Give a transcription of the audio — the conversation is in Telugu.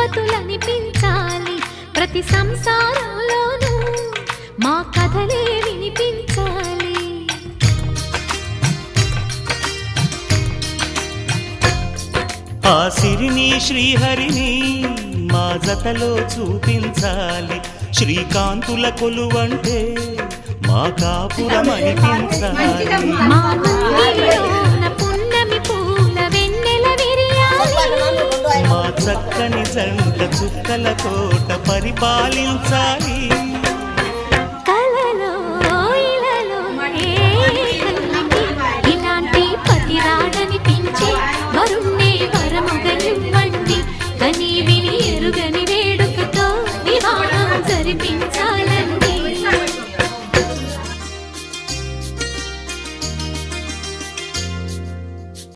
వినిపించాలి ప్రతి సంసారంలోనూ మా కథలే వినిపించాలి. ఆ సిరిని శ్రీహరిని మా జతలో చూపించాలి. శ్రీకాంతుల కొలువంటే మా కాపురం చక్కని జంట చుక్కల తోట పరిపాలించాలి.